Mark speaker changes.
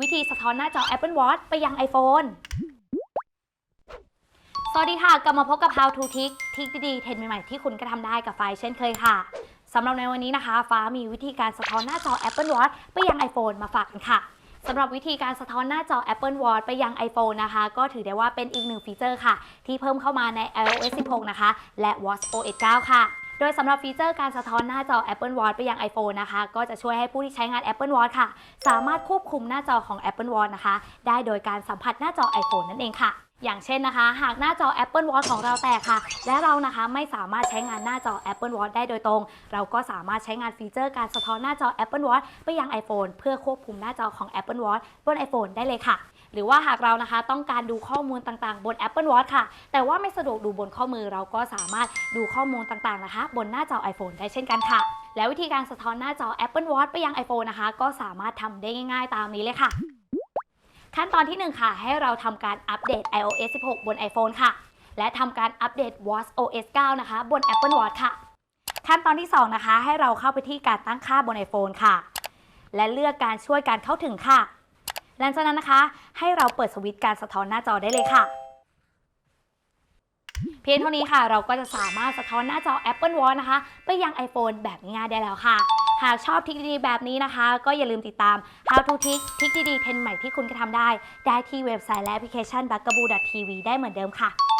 Speaker 1: วิธีสะท้อนหน้าจอ Apple Watch ไปยัง iPhone สวัสดีค่ะ กลับมาพบกับ How to Tick ทิกดีๆเทรนด์ใหม่ๆที่คุณก็ทำได้กับไฟเช่นเคยค่ะสำหรับในวันนี้นะคะ ฟ้ามีวิธีการสะท้อนหน้าจอ Apple Watch ไปยัง iPhone มาฝากกันค่ะสำหรับวิธีการสะท้อนหน้าจอ Apple Watch ไปยัง iPhone นะคะ ก็ถือได้ว่าเป็นอีกหนึ่งฟีเจอร์ค่ะ ที่เพิ่มเข้ามาใน iOS 16 นะคะ และ watchOS 9 ค่ะ โดยสำหรับฟีเจอร์การสะท้อนหน้าจอ Apple Watch ไปยัง iPhone นะคะ ก็จะช่วยให้ผู้ที่ใช้งาน Apple Watch ค่ะ สามารถควบคุมหน้าจอของ Apple Watch นะคะ ได้โดยการสัมผัสหน้าจอ iPhone นั่นเองค่ะ อย่างเช่นนะคะ หากหน้าจอ Apple Watch ของเราแตกค่ะ และเรานะคะไม่สามารถใช้งานหน้าจอ Apple Watch ได้โดยตรง เราก็สามารถใช้งานฟีเจอร์การสะท้อนหน้าจอ Apple Watch ไปยัง iPhone เพื่อควบคุมหน้าจอของ Apple Watch บน iPhone ได้เลยค่ะ หรือว่าหากเรานะคะต้องการดูข้อมูลต่างๆ บน Apple Watch ค่ะ แต่ว่าไม่สะดวกดูบนข้อมือเราก็สามารถดูข้อมูลต่างๆนะคะ บนหน้าจอ iPhone ได้เช่นกันค่ะ และวิธีการสะท้อนหน้าจอ Apple Watch ไปยัง iPhone นะคะ ก็สามารถทำได้ง่าย ๆ ตามนี้เลยค่ะ ขั้นตอนที่ 1 ค่ะ ให้เราทำการอัปเดต iOS 16 บน iPhone ค่ะ และทำการอัปเดต watchOS 9 นะคะ บน Apple Watch ค่ะ ขั้นตอนที่ 2 นะคะ ให้เราเข้าไปที่การตั้งค่าบน iPhone ค่ะ และเลือกการช่วยการเข้าถึงค่ะ หลังจากนั้นนะคะ ให้เราเปิดสวิตช์การสะท้อนหน้าจอได้เลยค่ะ เพียงเท่านี้ค่ะ เราก็จะสามารถสะท้อนหน้าจอ Apple Watch นะคะ ไปยัง iPhone แบบง่ายๆได้แล้วค่ะ หากชอบทิกดีๆแบบนี้นะคะ ก็อย่าลืมติดตาม How to Tick ทิกดีๆเทรนใหม่ที่คุณก็ทำได้ ได้ที่เว็บไซต์และแอปพลิเคชัน b u g a b o o TV ได้เหมือนเดิมค่ะ